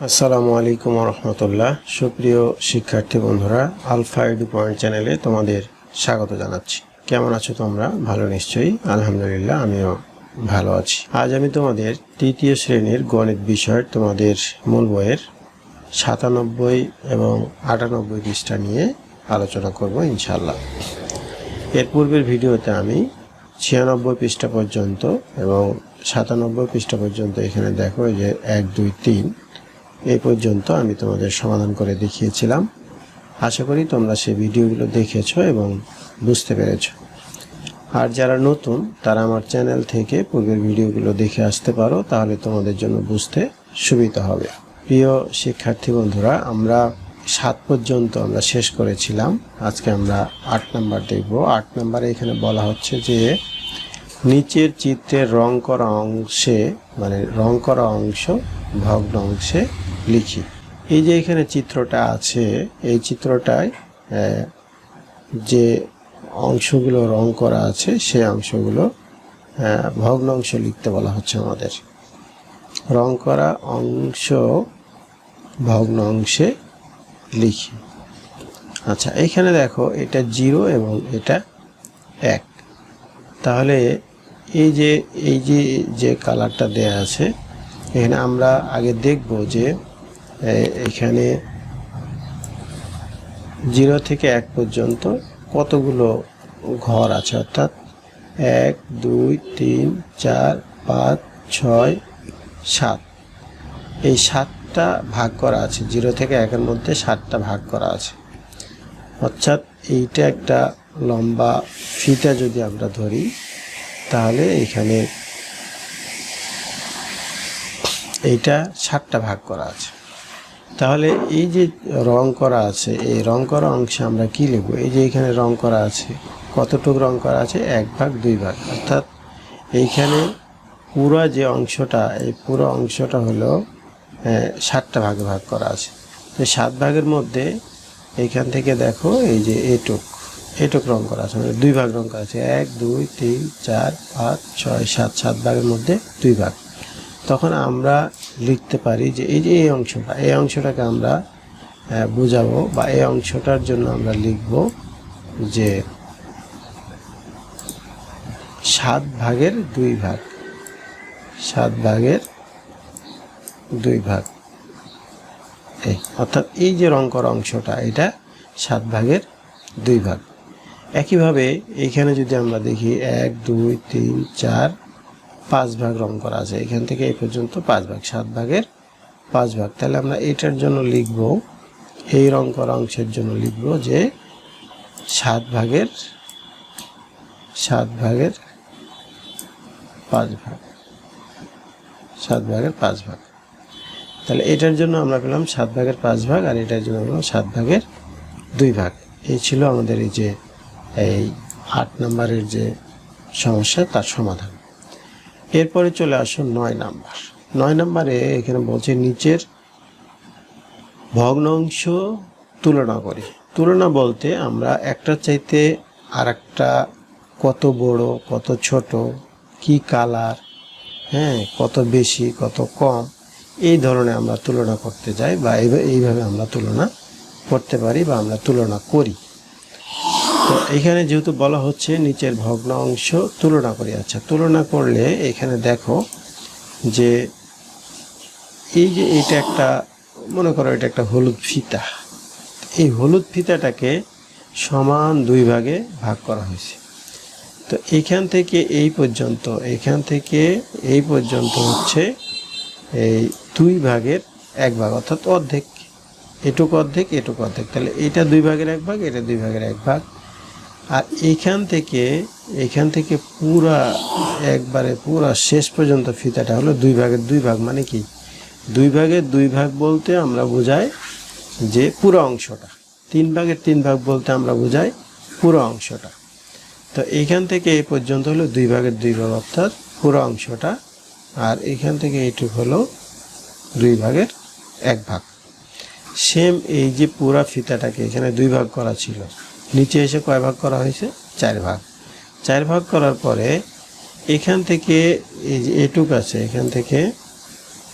আসসালামু আলাইকুম রহমতুল্লাহ সুপ্রিয় শিক্ষার্থী বন্ধুরা, আলফা এডু পয়েন্ট চ্যানেলে তোমাদের স্বাগত জানাচ্ছি। কেমন আছো তোমরা? ভালো নিশ্চয়ই। আলহামদুলিল্লাহ, আমিও ভালো আছি। আজ আমি তোমাদের তৃতীয় শ্রেণির গণিত বিষয় তোমাদের মূল বইয়ের সাতানব্বই এবং আটানব্বই পৃষ্ঠা নিয়ে আলোচনা করব ইনশাল্লাহ এর পূর্বের ভিডিওতে আমি ছিয়ানব্বই পৃষ্ঠা পর্যন্ত এবং সাতানব্বই পৃষ্ঠা পর্যন্ত এখানে দেখো যে এক, দুই, তিন এই পর্যন্ত আমি তোমাদের সমাধান করে দেখিয়েছিলাম। আশা করি তোমরা সেই ভিডিওগুলো দেখেছ এবং বুঝতে পেরেছ। আর যারা নতুন, তারা আমার চ্যানেল থেকে পূর্বের ভিডিওগুলো দেখে আসতে পারো, তাহলে তোমাদের জন্য বুঝতে সুবিধা হবে। প্রিয় শিক্ষার্থী বন্ধুরা, আমরা সাত পর্যন্ত আমরা শেষ করেছিলাম। আজকে আমরা আট নাম্বার দেখব। আট নাম্বারে এখানে বলা হচ্ছে যে, নিচের চিত্রের রং করা অংশে মানে রং করা অংশ, ভগ্ন অংশে লিখি। এই যে এখানে চিত্রটা আছে, এই চিত্রটায় যে অংশগুলো রং করা আছে সেই অংশগুলো ভগ্ন অংশ লিখতে বলা হচ্ছে আমাদের। রং করা অংশ ভগ্ন অংশে লিখি। আচ্ছা এখানে দেখো, এটা জিরো এবং এটা এক। তাহলে এই যে এই যে যে কালারটা দেয়া আছে, এখানে আমরা আগে দেখব যে এখানে জিরো থেকে এক পর্যন্ত কতগুলো ঘর আছে? অর্থাৎ এক, দুই, তিন, চার, পাঁচ, ছয়, সাত। এই সাতটা ভাগ করা আছে। জিরো থেকে একের মধ্যে সাতটা ভাগ করা আছে। অর্থাৎ এইটা একটা লম্বা ফিতা যদি আমরা ধরি, তাহলে এখানে এইটা সাতটা ভাগ করা আছে। তাহলে এই যে রং করা আছে, এই রং করা অংশে আমরা কি লিখব? এই যে এখানে রং করা আছে, কতটুকু রং করা আছে? এক ভাগ, দুই ভাগ। অর্থাৎ এইখানে পুরো যে অংশটা, এই পুরো অংশটা হলো সাতটা ভাগে ভাগ করা আছে। তো সাত ভাগের মধ্যে এইখান থেকে দেখো, এই যে এটুক এটুক রং করা আছে মানে দুই ভাগ রং করা আছে। এক, দুই, তিন, চার, পাঁচ, ছয়, সাত সাত ভাগের মধ্যে দুই ভাগ। তখন আমরা লিখতে পারি যে এই যে এই অংশটা, এই অংশটাকে আমরা বোঝাবো বা এই অংশটার জন্য আমরা লিখব যে সাত ভাগের দুই ভাগ, সাত ভাগের দুই ভাগ। এই, অর্থাৎ এই যে রং করা অংশটা, এটা সাত ভাগের দুই ভাগ। একইভাবে এইখানে যদি আমরা দেখি, এক, দুই, তিন, চার পাঁচ ভাগ রং করা আছে। এখান থেকে এই পর্যন্ত পাঁচ ভাগ, সাত ভাগের পাঁচ ভাগ। তাহলে আমরা এটার জন্য লিখব, এই রং করা অংশের জন্য লিখব যে সাত ভাগের সাত ভাগের পাঁচ ভাগ, সাত ভাগের পাঁচ ভাগ। তাহলে এটার জন্য আমরা পেলাম সাত ভাগের পাঁচ ভাগ আর এটার জন্য পেলাম সাত ভাগের দুই ভাগ। এই ছিল আমাদের এই যে, এই আট নম্বরের যে সমস্যা, তার সমাধান। এরপরে চলে আসুন নয় নাম্বার। নয় নাম্বারে এখানে বলছে নিচের ভগ্নাংশ তুলনা করি। তুলনা বলতে আমরা একটা চাইতে আর একটা কত বড়, কত ছোট, কি কালার হ্যাঁ কত বেশি, কত কম, এই ধরনের আমরা তুলনা করতে যাই বা এইভাবে এইভাবে আমরা তুলনা করতে পারি বা আমরা তুলনা করি। তো এখানে যেহেতু বলা হচ্ছে নিচের ভগ্নাংশ তুলনা করি। আচ্ছা তুলনা করলে এখানে দেখো যে এই যে এটা একটা, মনে করো এটা একটা হলুদ ফিতা। এই হলুদ ফিতাটাকে সমান দুই ভাগে ভাগ করা হয়েছে। তো এইখান থেকে এই পর্যন্ত এইখান থেকে এই পর্যন্ত হচ্ছে এই দুই ভাগের এক ভাগ, অর্থাৎ অর্ধেক। এটুক অর্ধেক এটুক অর্ধেক। তাহলে এটা দুই ভাগের এক ভাগ, এটা দুই ভাগের এক ভাগ। আর এইখান থেকে এইখান থেকে পুরা একবারে পুরা শেষ পর্যন্ত ফিতাটা হলো দুই ভাগের দুই ভাগ মানে কি? দুই ভাগের দুই ভাগ বলতে আমরা বোঝাই যে পুরো অংশটা। তিন ভাগের তিন ভাগ বলতে আমরা বোঝাই পুরো অংশটা। তো এইখান থেকে এই পর্যন্ত হলো দুই ভাগের দুই ভাগ, অর্থাৎ পুরো অংশটা। আর এখান থেকে এইটুক হলো দুই ভাগের এক ভাগ। সেম এই যে পুরা ফিতাটাকে এখানে দুই ভাগ করা ছিল। নিচে এসে কয় ভাগ করা হয়েছে? চার ভাগ। চার ভাগ করার পরে এখান থেকে এই যে এটুক আছে, এখান থেকে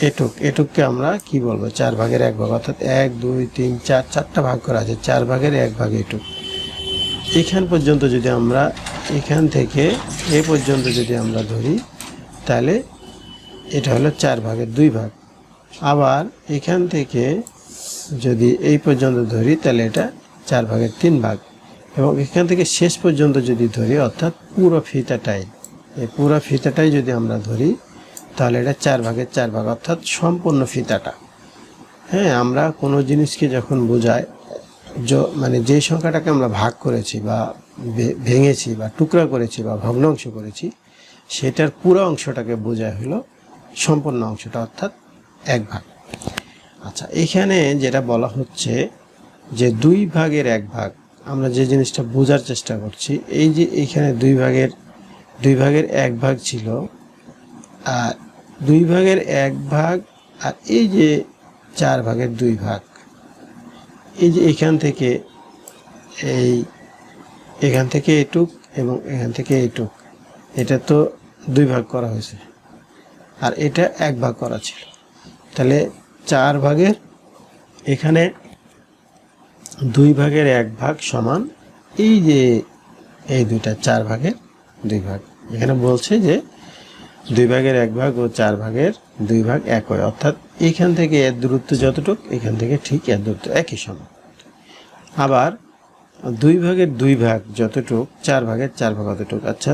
এটুক। এটুককে আমরা কি বলব? চার ভাগের এক ভাগ, অর্থাৎ এক, দুই, তিন, চার, চারটা ভাগ করা আছে। চার ভাগের এক ভাগ এটুক। এখান পর্যন্ত যদি আমরা, এখান থেকে এ পর্যন্ত যদি আমরা ধরি, তাহলে এটা হলো চার ভাগের দুই ভাগ। আবার এখান থেকে যদি এই পর্যন্ত ধরি, তাহলে এটা চার ভাগের তিন ভাগ। এবং এখান থেকে শেষ পর্যন্ত যদি ধরি, অর্থাৎ পুরো ফিতাটাই এই পুরো ফিতাটাই যদি আমরা ধরি, তাহলে এটা চার ভাগের চার ভাগ, অর্থাৎ সম্পূর্ণ ফিতাটা হ্যাঁ আমরা কোনো জিনিসকে যখন বোঝাই, য- মানে যে সংখ্যাটাকে আমরা ভাগ করেছি বা ভেঙেছি বা টুকরা করেছি বা ভগ্নাংশ করেছি, সেটার পুরো অংশটাকে বোঝায় হলো সম্পূর্ণ অংশটা, অর্থাৎ এক ভাগ। আচ্ছা এখানে যেটা বলা হচ্ছে যে দুই ভাগের এক ভাগ আমরা যে জিনিসটা বোঝার চেষ্টা করছি, এই যে এখানে দুই ভাগের দুই ভাগের এক ভাগ ছিল, আর দুই ভাগের এক ভাগ, আর এই যে চার ভাগের দুই ভাগ, এই যে এখান থেকে এই, এখান থেকে এটুক এবং এখান থেকে এটুক, এটা তো দুই ভাগ করা হয়েছে, আর এটা এক ভাগ করা ছিল। তাহলে চার ভাগের এখানে দুই ভাগের এক ভাগ সমান এই যে এই দুইটা চার ভাগের দুই ভাগ। এখানে বলছে যে দুই ভাগের এক ভাগ ও চার ভাগের দুই ভাগ এক হয়। অর্থাৎ এখান থেকে এর দূরত্ব যতটুক, এখান থেকে ঠিক এর দূরত্ব একই সমান। আবার দুই ভাগের দুই ভাগ যতটুক, চার ভাগের চার ভাগ অতটুক। আচ্ছা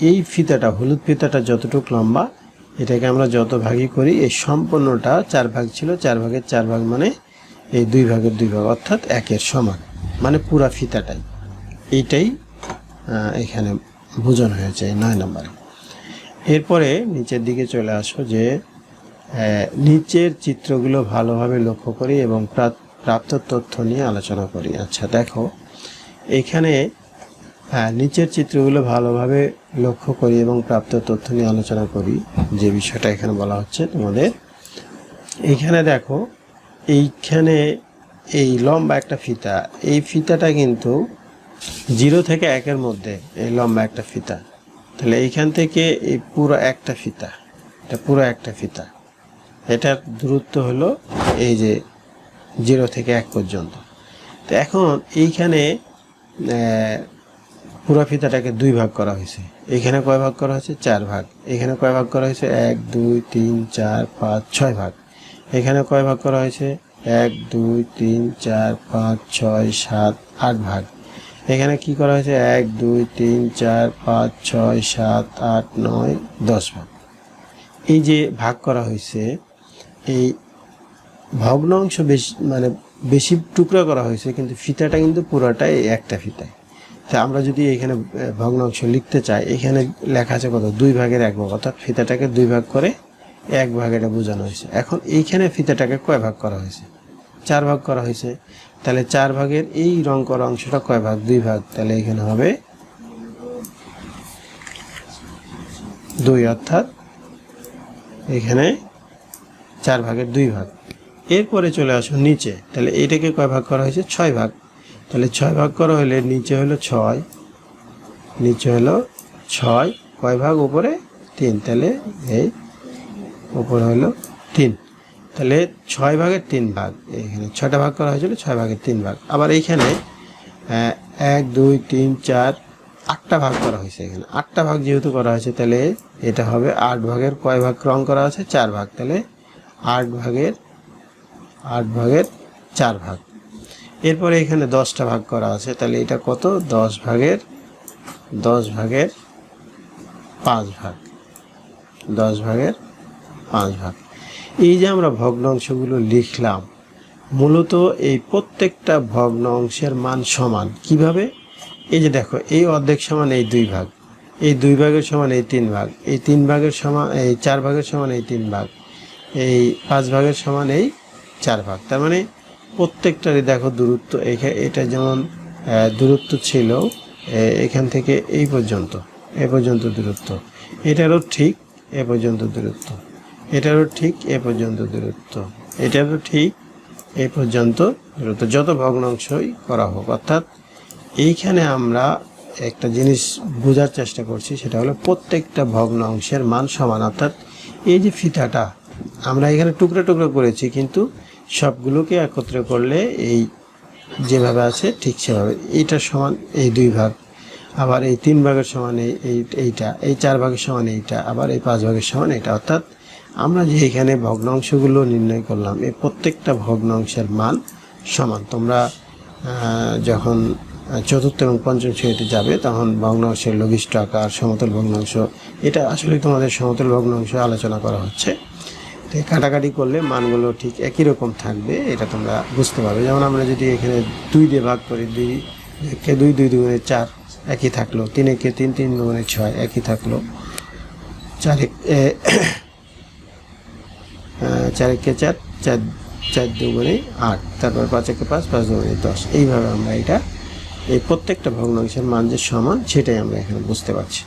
এই ফিতাটা, হলুদ ফিতাটা যতটুক লম্বা, এটাকে আমরা যত ভাগই করি, এই সম্পূর্ণটা চার ভাগ ছিল, চার ভাগের চার ভাগ মানে এই দুই ভাগের দুই ভাগ, অর্থাৎ একের সমান মানে পুরা ফিতাটাই। এইটাই এখানে বোঝানো হয়েছে নয় নম্বরে। এরপরে নিচের দিকে চলে আসো যে নিচের চিত্রগুলো ভালোভাবে লক্ষ্য করি এবং প্রা- প্রাপ্ত তথ্য নিয়ে আলোচনা করি। আচ্ছা দেখো, এখানে হ্যাঁ নিচের চিত্রগুলো ভালোভাবে লক্ষ্য করি এবং প্রাপ্ত তথ্য নিয়ে আলোচনা করি, যে বিষয়টা এখানে বলা হচ্ছে তোমাদের। এখানে দেখো এইখানে এই লম্বা একটা ফিতা, এই ফিতাটা কিন্তু জিরো থেকে একের মধ্যে এই লম্বা একটা ফিতা। তাহলে এইখান থেকে এই পুরো একটা ফিতা, এটা পুরো একটা ফিতা। এটার দূরত্ব হলো এই যে জিরো থেকে এক পর্যন্ত। তো এখন এইখানে পুরো ফিতাটাকে দুই ভাগ করা হয়েছে। এখানে কয় ভাগ করা হয়েছে? চার ভাগ। এখানে কয় ভাগ করা হয়েছে? এক, দুই, তিন, চার, পাঁচ, ছয় ভাগ। এখানে কয় ভাগ করা হয়েছে? এক, দুই, তিন, চার, পাঁচ, ছয়, সাত, আট ভাগ। এখানে কি করা হয়েছে? এক, দুই, তিন, চার, পাঁচ, ছয়, সাত, আট, নয়, দশ ভাগ। এই যে ভাগ করা হয়েছে, এই ভগ্নাংশ বেশি মানে বেশি টুকরা করা হয়েছে, কিন্তু ফিতাটা কিন্তু পুরোটাই একটা ফিতায় তা আমরা যদি এখানে ভগ্নাংশ লিখতে চাই, এখানে লেখা আছে কত? দুই ভাগের এক ভাগ, অর্থাৎ ফিতাটাকে দুই ভাগ করে এক ভাগ এটা বোঝানো হয়েছে। এখন এইখানে ফিতাটাকে কয় ভাগ করা হয়েছে? চার ভাগ করা হয়েছে। তাহলে চার ভাগের এই রং করা অংশটা কয় ভাগ? দুই ভাগ। তাহলে এখানে হবে দুই, অর্থাৎ এখানে চার ভাগের দুই ভাগ। এরপরে চলে আসো নিচে। তাহলে এটাকে কয় ভাগ করা হয়েছে? ছয় ভাগ। তাহলে ছয় ভাগ করা হলে নিচে হলো ছয়, নিচে হলো ছয়, কয় ভাগ? উপরে তিন। তাহলে এই উপরে হলো তিন। তাহলে ছয় ভাগের তিন ভাগ, এখানে ছয়টা ভাগ করা হয়েছিল, ছয় ভাগের তিন ভাগ। আবার এইখানে এক, দুই, তিন, চার, আটটা ভাগ করা হয়েছে এখানে। আটটা ভাগ যেহেতু করা হয়েছে, তাহলে এটা হবে আট ভাগের কয় ভাগ রং করা আছে চার ভাগ। তাহলে আট ভাগের আট ভাগের চার ভাগ। এরপরে এখানে দশটা ভাগ করা আছে, তাহলে এটা কত? দশ ভাগের দশ ভাগের পাঁচ ভাগ। দশ ভাগের ভাগ এই যে আমরা ভগ্নাংশগুলো লিখলাম, মূলত এই প্রত্যেকটা ভগ্নাংশের মান সমান। কীভাবে? এই যে দেখো, এই অর্ধেক সমান এই দুই ভাগ, এই দুই ভাগের সমান এই তিন ভাগ, এই তিন ভাগের সমান, এই চার ভাগের সমান এই তিন ভাগ, এই পাঁচ ভাগের সমান এই চার ভাগ। তার মানে প্রত্যেকটারই দেখো দূরত্ব এটা যেমন দূরত্ব ছিল এখান থেকে এই পর্যন্ত, এ পর্যন্ত দূরত্ব। এটারও ঠিক এ পর্যন্ত দূরত্ব। এটারও ঠিক এ পর্যন্ত দূরত্ব। এটারও ঠিক এ পর্যন্ত দূরত্ব। যত ভগ্নাংশই করা হোক, অর্থাৎ এইখানে আমরা একটা জিনিস বোঝার চেষ্টা করছি, সেটা হলো প্রত্যেকটা ভগ্নাংশের মান সমান। অর্থাৎ এই যে ফিতাটা, আমরা এখানে টুকরো টুকরো করেছি, কিন্তু সবগুলোকে একত্রে করলে এই যেভাবে আছে ঠিক সেভাবে। এইটার সমান এই দুই ভাগ, আবার এই তিন ভাগের সমান এই- এইটা, এই চার ভাগের সমান এইটা, আবার এই পাঁচ ভাগের সমান এটা অর্থাৎ আমরা যে এখানে ভগ্নাংশগুলো নির্ণয় করলাম, এই প্রত্যেকটা ভগ্নাংশের মান সমান। তোমরা যখন চতুর্থ এবং পঞ্চম শ্রেণীতে যাবে, তখন ভগ্নাংশের লঘিষ্ঠ আকার, সমতল ভগ্নাংশ, এটা আসলে তোমাদের সমতল ভগ্নাংশ আলোচনা করা হচ্ছে। তো কাটাকাটি করলে মানগুলো ঠিক একই রকম থাকবে, এটা তোমরা বুঝতে পারবে। যেমন আমরা যদি এখানে দুই দিয়ে ভাগ করি, দুই, একে দুই দুই দুগুণে চার, একই থাকল। তিন একে তিন তিন দুগুণে ছয়, একই থাকল। চার চার একে চার চার চার দুগুণে আট, তারপর পাঁচ একে পাঁচ পাঁচ দুগুণে দশ। এইভাবে আমরা এটা, এই প্রত্যেকটা ভগ্নাংশের মান যে সমান, সেটাই আমরা এখানে বুঝতে পারছি।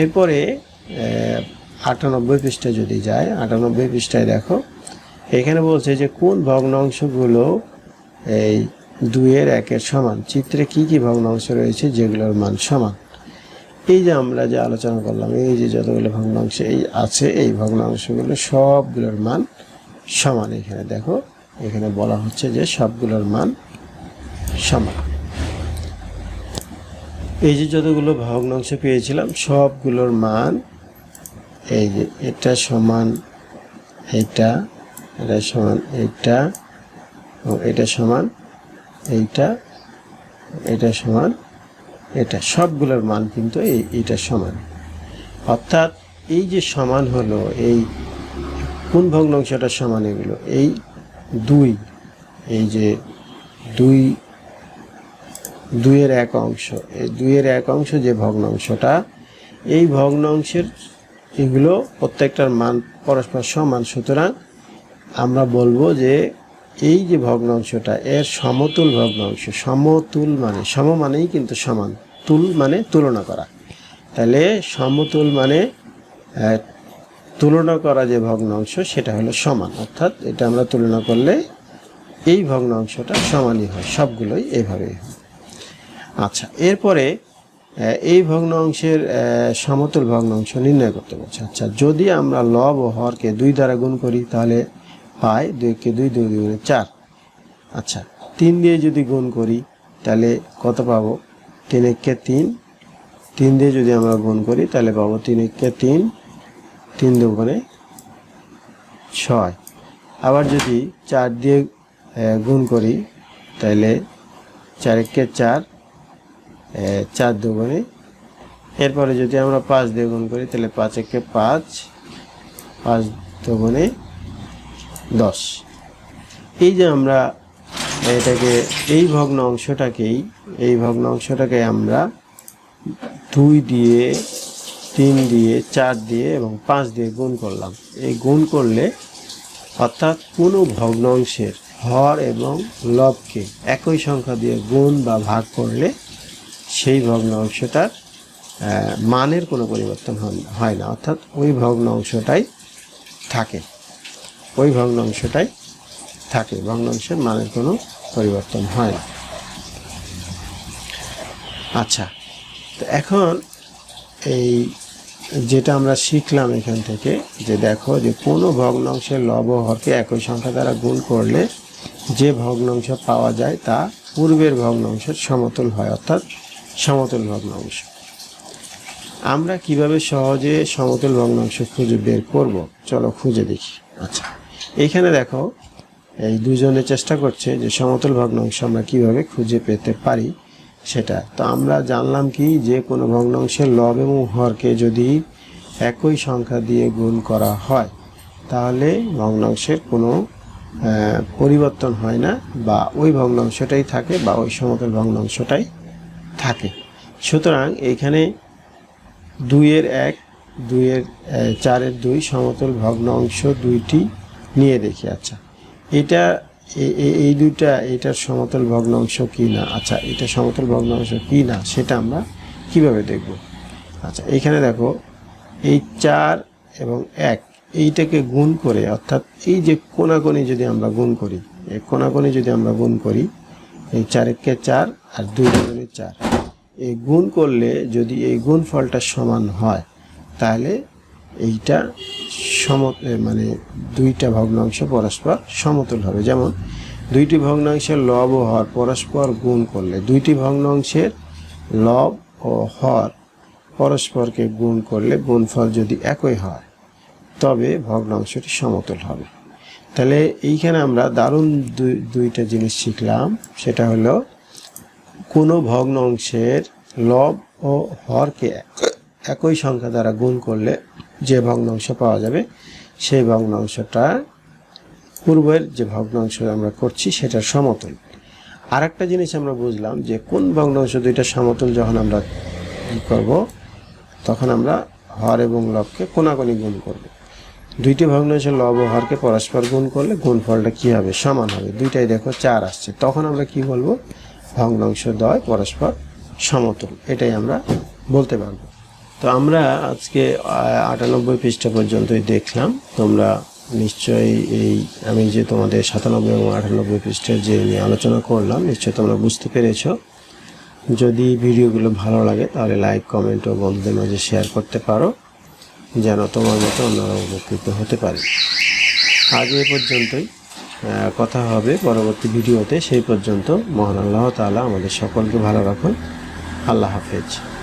এরপরে আটানব্বই পৃষ্ঠায় যদি যায়, আটানব্বই পৃষ্ঠায় দেখো, এখানে বলছে যে কোন ভগ্নাংশগুলো এই দুইয়ের একের সমান? চিত্রে কি কি ভগ্নাংশ রয়েছে যেগুলোর মান সমান? এই যে আমরা যে আলোচনা করলাম, এই যে যতগুলো ভগ্নাংশ এই আছে, এই ভগ্নাংশগুলো সবগুলোর মান সমান এখানে দেখো। এখানে বলা হচ্ছে যে সবগুলোর মান সমান। এই যে যতগুলো ভগ্নাংশ পেয়েছিলাম, সবগুলোর মান এই যে এটা সমান এইটা, এটা সমান এইটা, ও এটা সমান এইটা, এটা সমান এটা সবগুলোর মান কিন্তু এই, এইটা সমান। অর্থাৎ এই যে সমান হলো, এই কোন ভগ্নাংশটা সমান এগুলো? এই দুই, এই যে দুই, দুইয়ের এক অংশ, এই দুইয়ের এক অংশ যে ভগ্নাংশটা, এই ভগ্নাংশের এগুলো প্রত্যেকটার মান পরস্পর সমান। সুতরাং আমরা বলব যে এই যে ভগ্নাংশটা, এর সমতুল ভগ্নাংশ, সমতুল মানে সম মানেই কিন্তু সমান। তুল মানে তুলনা করা। তাহলে সমতুল মানে তুলনা করা যে ভগ্নাংশ, সেটা হলো সমান। অর্থাৎ এটা আমরা তুলনা করলে এই ভগ্নাংশটা সমানই হয়, সবগুলোই এইভাবেই হয়। আচ্ছা এরপরে এই ভগ্নাংশের সমতুল ভগ্নাংশ নির্ণয় করতে বলছে। আচ্ছা যদি আমরা লব ও হরকে দুই দ্বারা গুণ করি, তাহলে পাই দুইকে দুই দুই দুই চার। আচ্ছা তিন দিয়ে যদি গুণ করি, তাহলে কত পাবো? তিন একে তিন। তিন দিয়ে যদি আমরা গুণ করি, তাহলে পাবো তিন একে তিন। তিন দুগুণে ছয়। আবার যদি চার দিয়ে গুণ করি, তাহলে চার একে চার চার দুগুণে। এরপরে যদি আমরা পাঁচ দিয়ে গুণ করি, তাহলে পাঁচ একে পাঁচ পাঁচ দুগুণে দশ। এই যে আমরা এটাকে, এই ভগ্ন অংশটাকেই, এই ভগ্ন অংশটাকে আমরা দুই দিয়ে, তিন দিয়ে, চার দিয়ে এবং পাঁচ দিয়ে গুণ করলাম। এই গুণ করলে অর্থাৎ কোনো ভগ্নাংশের হর এবং লবকে একই সংখ্যা দিয়ে গুণ বা ভাগ করলে সেই ভগ্ন অংশটার মানের কোনো পরিবর্তন হয় না। অর্থাৎ ওই ভগ্ন অংশটাই থাকে। ওই ভগ্নাংশটাই থাকে, ভগ্নাংশের মানের কোনো পরিবর্তন হয় না। আচ্ছা তো এখন এই যেটা আমরা শিখলাম এখান থেকে, যে দেখো যে কোনো ভগ্নাংশের লব হরকে একই সংখ্যা দ্বারা গুণ করলে যে ভগ্নাংশ পাওয়া যায় তা পূর্বের ভগ্নাংশের সমতুল হয়, অর্থাৎ সমতুল ভগ্নাংশ। আমরা কীভাবে সহজে সমতুল ভগ্নাংশ খুঁজে বের করব? চলো খুঁজে দেখি। আচ্ছা। এইখানে দেখো, এই দুজনে চেষ্টা করছে যে সমতল ভগ্নাংশ আমরা কীভাবে খুঁজে পেতে পারি সেটা। তো আমরা জানলাম কি যে কোনো ভগ্নাংশের লব এবং হরকে যদি একই সংখ্যা দিয়ে গুণ করা হয়, তাহলে ভগ্নাংশের কোনো পরিবর্তন হয় না বা ওই ভগ্নাংশটাই থাকে বা ওই সমতল ভগ্নাংশটাই থাকে। সুতরাং এইখানে দুইয়ের এক, দুইয়ের চারের দুই, সমতল ভগ্নাংশ দুইটি নিয়ে দেখি আচ্ছা। এটা এই দুইটা এটার সমতল ভগ্নাংশ কি না? আচ্ছা এটা সমতল ভগ্নাংশ কি না, সেটা আমরা কীভাবে দেখব? আচ্ছা এইখানে দেখো, এই চার এবং এক, এইটাকে গুণ করে, অর্থাৎ এই যে কোনাকোনি যদি আমরা গুণ করি, এই কোনাকোনি যদি আমরা গুণ করি, এই চারেককে চার আর দুই দুগুণে চার, এই গুণ করলে যদি এই গুণ ফলটা সমান হয়, তাহলে এইটা সম মানে দুইটা ভগ্নাংশ পরস্পর সমতুল হবে যেমন, দুইটি ভগ্নাংশের লব ও হর পরস্পর গুণ করলে, দুইটি ভগ্নাংশের লব ও হর পরস্পরকে গুণ করলে গুণফল যদি একই হয়, তবে ভগ্নাংশটি সমতুল হবে। তাহলে এইখানে আমরা দারুণ দুই- দুইটা জিনিস শিখলাম। সেটা হলো, কোনো ভগ্নাংশের লব ও হরকে একই সংখ্যা দ্বারা গুণ করলে যে ভগ্নাংশ পাওয়া যাবে, সেই ভগ্নাংশটা পূর্বের যে ভগ্নাংশ আমরা করছি সেটার সমতুল। আর একটা জিনিস আমরা বুঝলাম যে কোন ভগ্নাংশ দুইটা সমতুল যখন আমরা কী করব, তখন আমরা হর এবং লবকে কোনাকুনি গুণ করব। দুইটি ভগ্নাংশের লব ও হরকে পরস্পর গুণ করলে গুণফলটা কী হবে? সমান হবে। দুইটাই দেখো চার আসছে। তখন আমরা কি বলব? ভগ্নাংশ দয় পরস্পর সমতুল। এটাই আমরা বলতে পারব। তো আমরা আজকে আটানব্বই পৃষ্ঠা পর্যন্তই দেখলাম। তোমরা নিশ্চয়ই এই, আমি যে তোমাদের সাতানব্বই এবং আটানব্বই পৃষ্ঠার যে নিয়ে আলোচনা করলাম, নিশ্চয়ই তোমরা বুঝতে পেরেছ। যদি ভিডিওগুলো ভালো লাগে, তাহলে লাইক, কমেন্ট ও বন্ধুদের মাঝে শেয়ার করতে পারো, যেন তোমার মতো অন্যরা উপকৃত হতে পারে। আজ এ পর্যন্তই। কথা হবে পরবর্তী ভিডিওতে। সেই পর্যন্ত মহান আল্লাহ তাআলা আমাদের সকলকে ভালো রাখুন। আল্লাহ হাফেজ।